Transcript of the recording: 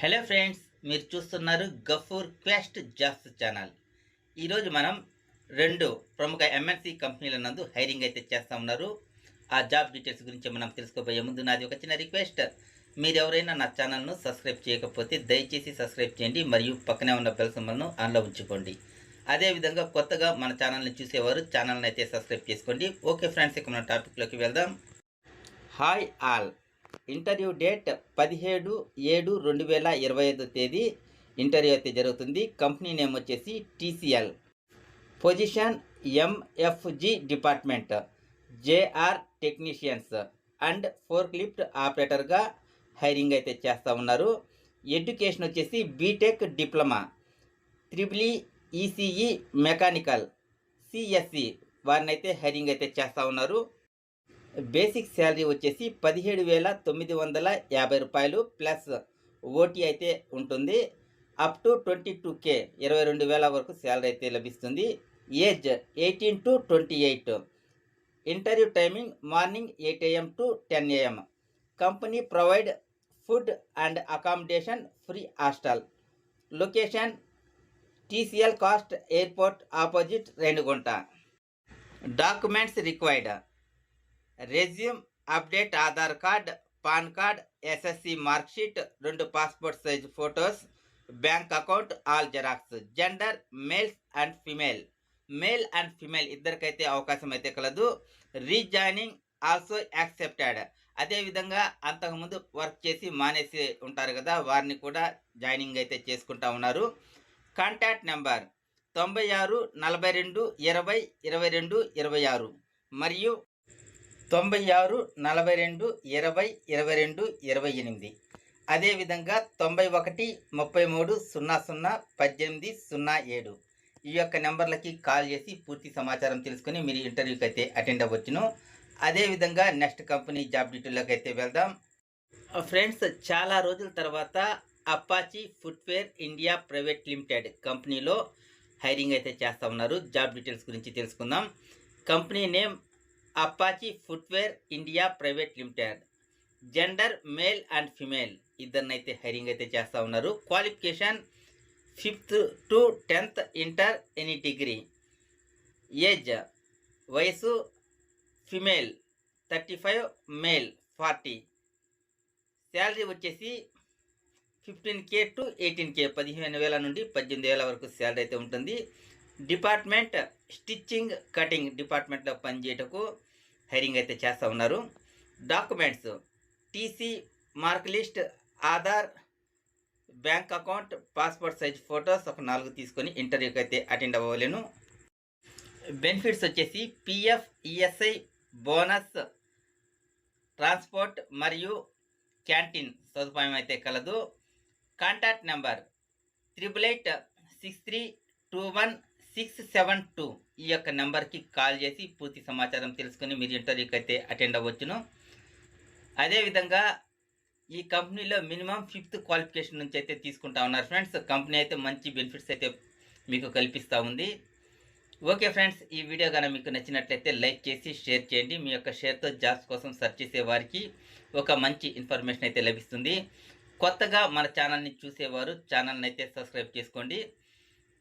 Hello friends మీరు చూస్తున్నారు Gafoor quest jobs channel. ఈరోజు మనం రెండు ప్రముఖ ఎంఎన్సి కంపెనీల నందు హైరింగ్ అయితే చేస్తూ ఉన్నారు. ఆ జాబ్ డీటెయిల్స్ గురించి మనం తెలుసుకోబోయే ముందు నాది ఒక చిన్న రిక్వెస్ట్. మీరు ఎవరైనా నా ఛానల్ను సబ్స్క్రైబ్ చేయకపోతే దయచేసి సబ్స్క్రైబ్ చేయండి మరియు పక్కనే ఉన్న బెల్ సింబల్ను ఆన్లో ఉంచుకోండి. అదేవిధంగా కొత్తగా మన ఛానల్ని చూసేవారు ఛానల్ని అయితే సబ్స్క్రైబ్ చేసుకోండి. ఓకే ఫ్రెండ్స్ ఇక మన టాపిక్లోకి వెళ్దాం. Hi all. ఇంటర్వ్యూ డేట్ పదిహేడు ఏడు రెండు వేల ఇరవై ఐదో తేదీ ఇంటర్వ్యూ అయితే జరుగుతుంది. కంపెనీ నేమ్ వచ్చేసి TCL. Position MFG department. JR technicians and fork lift ఆపరేటర్గా hiring అయితే చేస్తూ ఉన్నారు. ఎడ్యుకేషన్ వచ్చేసి BTech diploma. Triple E ECE mechanical CSC వారిని అయితే హైరింగ్ అయితే చేస్తూ ఉన్నారు. బేసిక్ శాలరీ వచ్చేసి పదిహేడు వేల తొమ్మిది వందల యాభై రూపాయలు ప్లస్ ఓటీ అయితే ఉంటుంది. Up to twenty two K ఇరవై రెండు వేల వరకు శాలరీ అయితే లభిస్తుంది. Age eighteen to twenty eight. Interview timing morning eight AM to ten AM company provide food and accommodation free hostel. Location TCL cost airport opposite Renigunta. Documents required. Resume update Aadhaar card PAN card SSC marksheet రెండు passport size photos bank account all xerox gender males and female. Male and female ఇద్దరికైతే అవకాశం అయితే కలదు. Rejoining also accepted. అదేవిధంగా అంతకుముందు work చేసి మానేసి ఉంటారు కదా వారిని కూడా జాయినింగ్ అయితే చేసుకుంటా ఉన్నారు. కాంటాక్ట్ నెంబర్ తొంభై ఆరు నలభై రెండు ఇరవై ఇరవై రెండు ఇరవై ఆరు. మరియు తొంభై ఆరు నలభై రెండు ఇరవై ఇరవై రెండు ఇరవై ఎనిమిది అదేవిధంగా తొంభై ఒకటి ముప్పై మూడు సున్నా సున్నా పద్దెనిమిది సున్నా ఏడు. ఈ యొక్క నెంబర్లకి కాల్ చేసి పూర్తి సమాచారం తెలుసుకుని మీరు ఇంటర్వ్యూకి అయితే అటెండ్ అవ్వచ్చును. అదేవిధంగా నెక్స్ట్ కంపెనీ జాబ్ డీటెయిల్లోకి అయితే వెళ్దాం ఫ్రెండ్స్ చాలా రోజుల తర్వాత Apache footwear India private limited కంపెనీలో హైరింగ్ అయితే చేస్తూ ఉన్నారు. జాబ్ డీటెయిల్స్ గురించి తెలుసుకుందాం. Company name Apache footwear India private limited gender male and female ఇద్దరినైతే hiring అయితే చేస్తూ ఉన్నారు. Qualification fifth to tenth inter any degree age వయసు female thirty five male forty salary వచ్చేసి fifteen K to eighteen K పదిహేను వేల నుండి పద్దెనిమిది వేల వరకు శాలరీ అయితే ఉంటుంది. డిపార్ట్మెంట్ స్టిచ్చింగ్ కటింగ్ డిపార్ట్మెంట్లో పనిచేయటకు హైరింగ్ అయితే చేస్తూ ఉన్నారు. Documents TC mark list Aadhaar bank account passport size photos ఒక నాలుగు తీసుకొని ఇంటర్వ్యూకి అయితే అటెండ్ అవ్వలేను. బెనిఫిట్స్ వచ్చేసి పిఎఫ్ ఈఎస్ఐ బోనస్ ట్రాన్స్పోర్ట్ మరియు క్యాంటీన్ సదుపాయం అయితే కలదు. Contact number triple eight six three two one six seven two ఈ యొక్క నెంబర్కి కాల్ చేసి పూర్తి సమాచారం తెలుసుకుని మీరు ఇంటర్వ్యూకి అయితే అటెండ్ అవ్వచ్చును. అదేవిధంగా ఈ కంపెనీలో మినిమం ఫిఫ్త్ క్వాలిఫికేషన్ నుంచి అయితే తీసుకుంటా ఉన్నారు ఫ్రెండ్స్. కంపెనీ అయితే మంచి బెనిఫిట్స్ అయితే మీకు కల్పిస్తూ ఉంది. ఓకే ఫ్రెండ్స్ ఈ వీడియో కనుక మీకు నచ్చినట్లయితే లైక్ చేసి షేర్ చేయండి. మీ యొక్క షేర్తో జాబ్స్ కోసం సెర్చ్ చేసే వారికి ఒక మంచి ఇన్ఫర్మేషన్ అయితే లభిస్తుంది. కొత్తగా మన ఛానల్ని చూసేవారు ఛానల్ని అయితే సబ్స్క్రైబ్ చేసుకోండి.